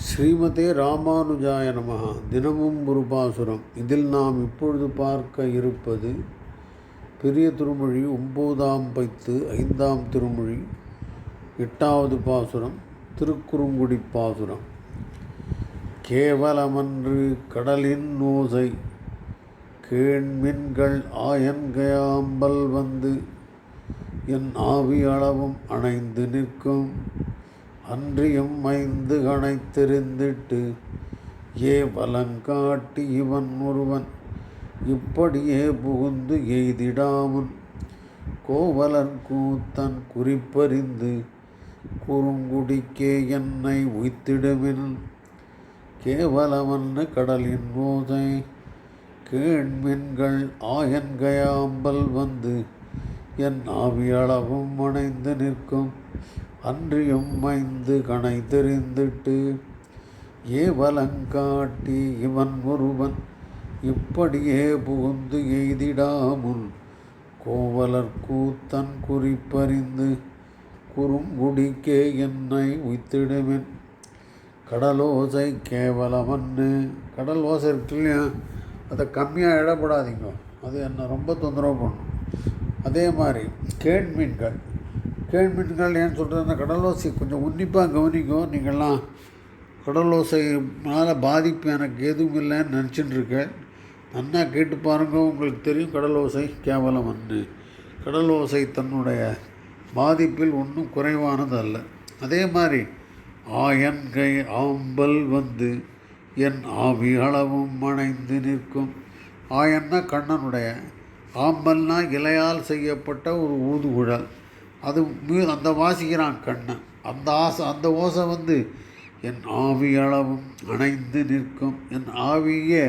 ஸ்ரீமதே ராமானுஜாய நமகா தினமும் ஒரு பாசுரம். இதில் நாம் இப்பொழுது பார்க்க இருப்பது பெரிய திருமொழி ஒம்போதாம் பைத்து ஐந்தாம் திருமொழி எட்டாவது பாசுரம் திருக்குறுங்குடி பாசுரம். கேவலமன்று கடலின் ஓசை கேண்மின்கள் ஆயன்கையாம்பல் வந்து என் ஆவி அளவும் அணைந்து நிற்கும். அன்றியும் மைந்து கணைத்தெறிந்திட்டு ஏ வலங்காட்டி இவன் ஒருவன் இப்படியே புகுந்து எய்திடாமன். கோவலன் கூத்தன் குறிப்பறிந்து குறுங்குடிக்கே என்னை உய்த்திடுமின். கேவலமன்னு கடலின் போதை கேண்மின்கள் ஆயன்கயாம்பல் வந்து என் ஆவியளவும் அணைந்து நிற்கும். அன்றியும் மைந்து கணை தெரிந்திட்டு ஏவலங்காட்டி இவன் ஒருவன் இப்படியே புகுந்து எய்திடாமுன் கோவலர் கூத்தன் குறிப்பறிந்து குறுங்குடிக்கே என்னை உய்த்திடுவேன். கடலோசை கேவலமன்னு கடல் ஓசை இருக்கு இல்லையா? அதை கம்மியாக இடப்படாதீங்க அது என்னை ரொம்ப தொந்தரவு பண்ணும். அதே மாதிரி கேட்மீன்கள் கேண்மீன்கள் ஏன்னு சொல்கிறதுனா கடலோசை கொஞ்சம் உன்னிப்பாக கவனிக்கும் நீங்கள்லாம் கடலோசைனால பாதிப்பு எனக்கு எதுவும் இல்லைன்னு நினச்சிட்டு இருக்கேன் நன்னா கேட்டு பாருங்க உங்களுக்கு தெரியும் கடலோசை கேவலம் ஒன்று கடலோசை தன்னுடைய பாதிப்பில் ஒன்றும் குறைவானது அல்ல அதே மாதிரி ஆயன் கை ஆம்பல் வந்து என் ஆவி அளவும் அணைந்து நிற்கும். ஆயன்னா கண்ணனுடைய ஆம்பல்னா இலையால் செய்யப்பட்ட ஒரு ஊதுகுழல். அது அந்த வாசிக்கிறான் கண்ணு. அந்த ஆசை அந்த ஓசை வந்து என் ஆவி அளவும் அணைந்து நிற்கும். என் ஆவியே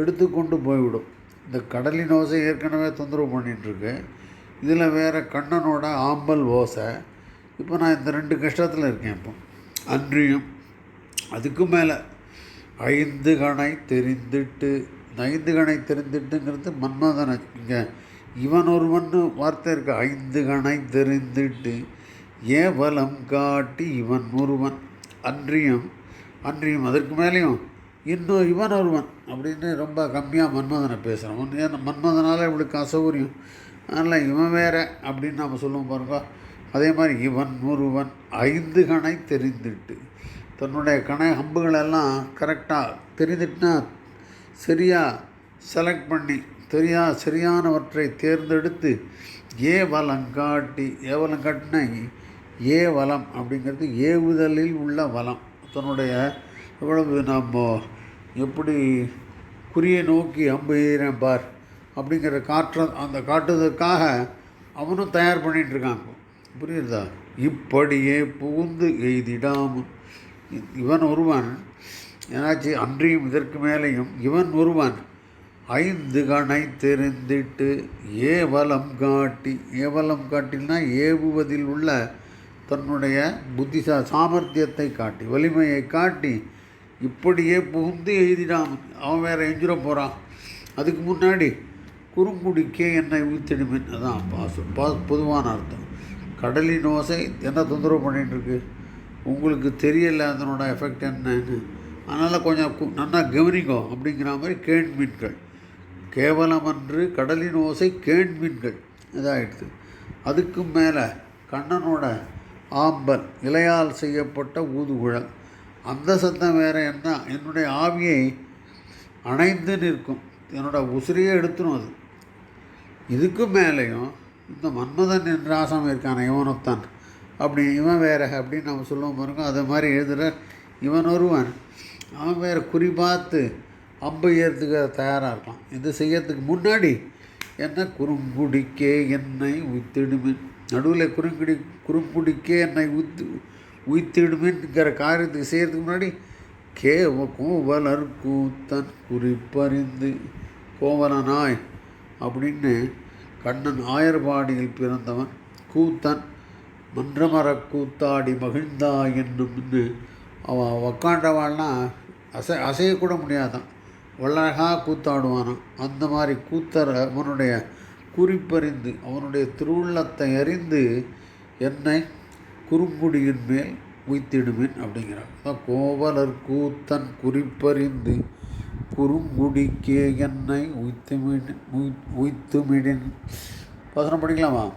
எடுத்துக்கொண்டு போய்விடும். இந்த கடலின் ஓசை ஏற்கனவே தொந்தரவு பண்ணிகிட்ருக்கு இதில் வேறு கண்ணனோட ஆம்பல் ஓசை. இப்போ நான் இந்த ரெண்டு கஷ்டத்தில் இருக்கேன் இப்போ. அன்றியும் அதுக்கு மேலே ஐந்து கணை தெரிந்துட்டு இந்த ஐந்து கணை தெரிந்துட்டுங்கிறது மன்மதனை இங்கே இவன் ஒருவன் வார்த்தையிருக்கு ஐந்து கணை தெரிந்துட்டு ஏவலம் காட்டி இவன் ஒருவன் அன்றியும் அன்றியும் அதற்கு மேலேயும் இன்னும் இவன் ஒருவன் அப்படின்னு ரொம்ப கம்மியாக மன்மதனை பேசுகிறோம் ஏன்னா மன்மதனால் இவளுக்கு அசௌகரியம். அதனால் இவன் வேற அப்படின்னு நம்ம சொல்லுவோம் பாருங்க. அதே மாதிரி இவன் ஒருவன் ஐந்து கணை தெரிந்துட்டு. தன்னுடைய கணை அம்புகளெல்லாம் கரெக்டாக தெரிந்துட்டுனா சரியாக செலக்ட் பண்ணி தெரியா சரியானவற்றை தேர்ந்தெடுத்து ஏவலம் காட்டி ஏவலம் ஏவலங்காட்டினா ஏ வளம் அப்படிங்கிறது ஏவுதலில் உள்ள வலம் தன்னுடைய எவ்வளவு நாம் எப்படி குறியை நோக்கி அம்பு எய்கிறேன் பார் அப்படிங்கிற காற்ற அந்த காட்டுவதற்காக அவனும் தயார் பண்ணிகிட்ருக்காங்க புரியுதா? இப்படியே புகுந்து எய்திடாமல் இவன் ஒருவன் ஏதாச்சும் அன்றியும் இதற்கு மேலேயும் இவன் ஒருவன் ஐந்து கணை தெரிந்திட்டு ஏவலம் காட்டி ஏவலம் காட்டினா ஏவுவதில் உள்ள தன்னுடைய புத்திசா சாமர்த்தியத்தை காட்டி வலிமையை காட்டி இப்படியே புகுந்து எழுதிடாமன் அவன் வேற எஞ்சிட போகிறான் அதுக்கு முன்னாடி குறுங்குடிக்கே என்னை ஊத்திடுமின் அதான் பாசு. பா பொதுவான அர்த்தம். கடலின் ஓசை என்ன தொந்தரவு பண்ணிகிட்ருக்கு உங்களுக்கு தெரியல அதனோட எஃபெக்ட் என்னன்னு. அதனால் கொஞ்சம் நல்லா கவனிக்கும் அப்படிங்கிற மாதிரி கேண்மீன்கள் கேவலமன்று கடலின் ஓசை கேண்மீன்கள் இதாகிடுது அதுக்கும் மேலே கண்ணனோட ஆம்பல் இலையால் செய்யப்பட்ட ஊதுகுழல். அந்த சத்தம் வேறு என்ன? என்னுடைய ஆவியை அணைந்து நிற்கும். என்னோட உசிரியே எடுத்துரும் அது. இதுக்கு மேலேயும் இந்த மன்மதன் என்ற ஆசம் இருக்கான இவனொத்தான் அப்படி இவன் வேற அப்படின்னு நம்ம சொல்லுவோம் பாருங்க. அது மாதிரி எழுதுகிற இவன் ஒருவன். அவன் வேறு குறிப்பார்த்து அம்பு ஏறதுக்கு தயாராக இருக்கலாம். இது செய்யறதுக்கு முன்னாடி என்ன? குறுங்குடிக்கே என்னை உய்த்திடுமின் நடுவில் குறுங்குடி குறுங்குடிக்கே என்னை உய்த்து உய்த்திடுமின்ங்கிற காரியத்துக்கு செய்கிறதுக்கு முன்னாடி கேவ கோவலர் கூத்தன் குறிப்பறிந்து கோவலனாய் அப்படின்னு கண்ணன் ஆயர்பாடியில் பிறந்தவன் கூத்தன் மன்றமர கூத்தாடி மகிழ்ந்தா என்னும்னு அவன் உக்காண்டவாள்னா அசை அசையக்கூட முடியாதான். அழகாக கூத்தாடுவானான் அந்த மாதிரி கூத்தர் அவனுடைய குறிப்பறிந்து அவனுடைய திருவுள்ளத்தை அறிந்து என்னை குறுங்குடியின் மேல் உய்த்திடுவேன் அப்படிங்கிறான் அதான் கோவலர் கூத்தன் குறிப்பறிந்து குறுங்குடிக்கே என்னை உய்த்துமிடு உய் உய்த்துமிடின். வசனம் படிக்கலாமா?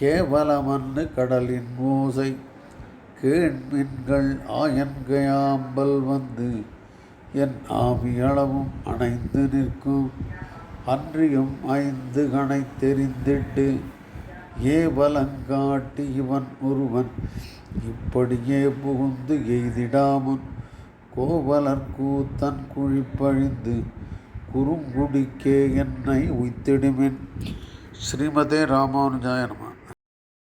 கேவலமன்னு கடலின் ஓசை கேண்மின்கள் ஆயன்கையாம்பல் வந்து என் ஆவியளவும் அணைந்து நிற்கும் அன்றியும் ஐந்து கணை தெரிந்திட்டு ஏவலங்காட்டி இவன் ஒருவன். இப்படியே புகுந்து எய்திடாமன் கோவலர் கூத்தன் குழிப்பழிந்து குறுங்குடிக்கே என்னை உய்த்திடுமின். ஸ்ரீமதே ராமானுஜாய நம